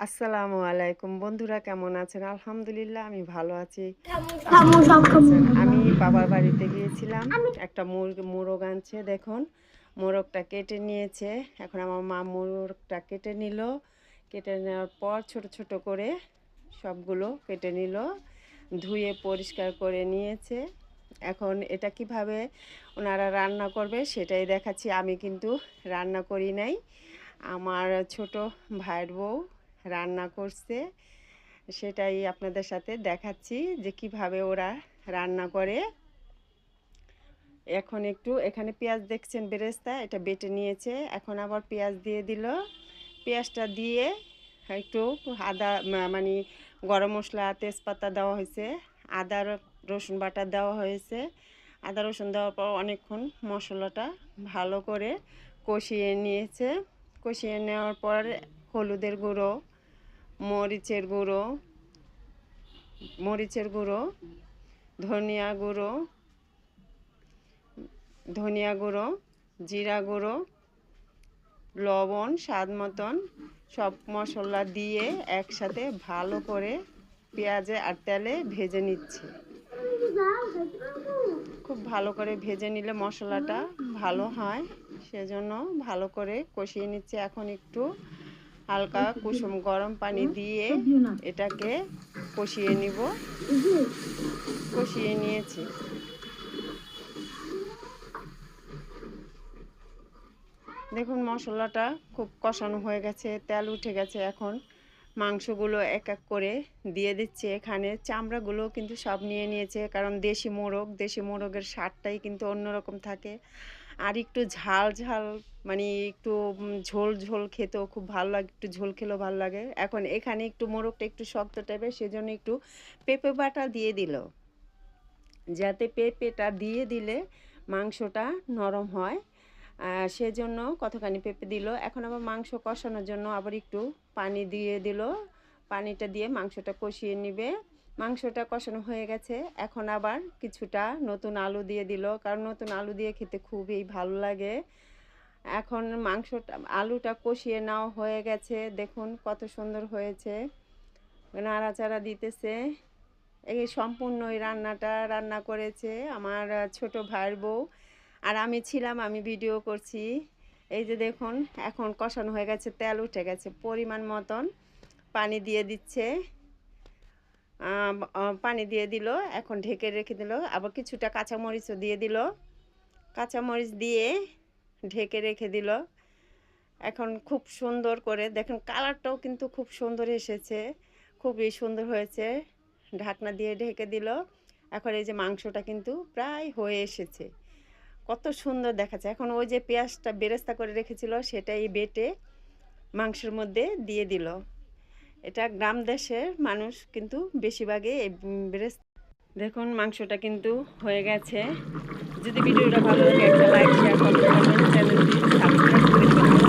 আসসালামু আলাইকুম। বন্ধুরা কেমন আছেন? আলহামদুলিল্লাহ আমি ভালো আছি? আমি বাবার বাড়িতে গিয়েছিলাম। একটা মুরগ মোরগ আনছে দেখুন। মোরগটা কেটে নিয়েছে। এখন আমার মা মোরগটা কেটে নিল। কেটে নেওয়ার পর ছোট ছোট করে সবগুলো কেটে নিল। ধুয়ে পরিষ্কার করে নিয়েছে। এখন এটা কীভাবে ওনারা রান্না করবে সেটাই দেখাচ্ছি। আমি কিন্তু রান্না করি নাই। আমার ছোট ভাইয়ের বউ রান্না করছে। সেটাই আপনাদের সাথে দেখাচ্ছি যে কীভাবে ওরা রান্না করে। এখন একটু, এখানে পেঁয়াজ দেখছেন বেরেস্তা, এটা বেটে নিয়েছে। এখন আবার পেঁয়াজ দিয়ে দিল। পেঁয়াজটা দিয়ে একটু আদা মানে গরম মশলা, তেজপাতা দেওয়া হয়েছে। আদা, রসুন বাটা দেওয়া হয়েছে। আদা, রসুন দেওয়ার পর অনেকক্ষণ মশলাটা ভালো করে কষিয়ে নিয়েছে। কষিয়ে নেওয়ার পর হলুদের গুঁড়ো মরিচের গুঁড়ো মরিচের গুঁড়ো, ধনিয়া গুঁড়ো ধনিয়া গুঁড়ো, জিরা গুঁড়ো, লবণ, স্বাদ মতন সব মশলা দিয়ে একসাথে ভালো করে পেঁয়াজে আর তেলে ভেজে নিচ্ছে। খুব ভালো করে ভেজে নিলে মশলাটা ভালো হয়, সেজন্য ভালো করে কষিয়ে নিচ্ছে। এখন একটু হালকা কুসুম গরম পানি দিয়ে এটাকে কষিয়ে নিব। কষিয়ে নিয়েছি। দেখুন, মশলাটা খুব কষানো হয়ে গেছে, তেল উঠে গেছে এখন। মাংসগুলো এক এক করে দিয়ে দিচ্ছে এখানে। চামড়াগুলো কিন্তু সব নিয়ে নিয়েছে, কারণ দেশি মোরগ, দেশি মোরগের স্বাদটাই কিন্তু অন্যরকম থাকে। আর একটু ঝাল ঝাল মানে একটু ঝোল ঝোল খেতেও খুব ভালো লাগে, একটু ঝোল খেলেও ভালো লাগে। এখন এখানে একটু মোরগটা একটু শক্ত টাইপের সেজন্য একটু পেঁপে বাটা দিয়ে দিল। যাতে পেঁপেটা দিয়ে দিলে মাংসটা নরম হয়। সেজন্য কতখানি পেঁপে দিল। এখন আবার মাংস কষানোর জন্য আবার একটু পানি দিয়ে দিল। পানিটা দিয়ে মাংসটা কষিয়ে নিবে। মাংসটা কষানো হয়ে গেছে। এখন আবার কিছুটা নতুন আলু দিয়ে দিল, কারণ নতুন আলু দিয়ে খেতে খুবই ভালো লাগে। এখন মাংসটা, আলুটা কষিয়ে নেওয়া হয়ে গেছে। দেখুন কত সুন্দর হয়েছে। নাড়াচাড়া দিতেছে। এই সম্পূর্ণ এই রান্নাটা রান্না করেছে আমার ছোট ভাইয়ের বউ। আর আমি ছিলাম, আমি ভিডিও করছি। এই যে দেখুন, এখন কষানো হয়ে গেছে, তেল উঠে গেছে। পরিমাণ মতন পানি দিয়ে দিচ্ছে। পানি দিয়ে দিল, এখন ঢেকে রেখে দিল। আবার কিছুটা কাঁচামরিচও দিয়ে দিল। কাঁচামরিচ দিয়ে ঢেকে রেখে দিল। এখন খুব সুন্দর করে, দেখুন কালারটাও কিন্তু খুব সুন্দর এসেছে। খুবই সুন্দর হয়েছে। ঢাকনা দিয়ে ঢেকে দিল। এখন এই যে মাংসটা কিন্তু প্রায় হয়ে এসেছে। কত সুন্দর দেখাচ্ছে। এখন ওই যে পেঁয়াজটা বেরেস্তা করে রেখেছিল, সেটাই বেটে মাংসের মধ্যে দিয়ে দিল। এটা গ্রাম দেশের মানুষ কিন্তু বেশিরভাগই এই বেরেস্তা। দেখুন, মাংসটা কিন্তু হয়ে গেছে। যদি ভিডিওটা ভালো লাগে একটা লাইক শেয়ার করতে পারবেন চ্যানেলটি সাবস্ক্রাইব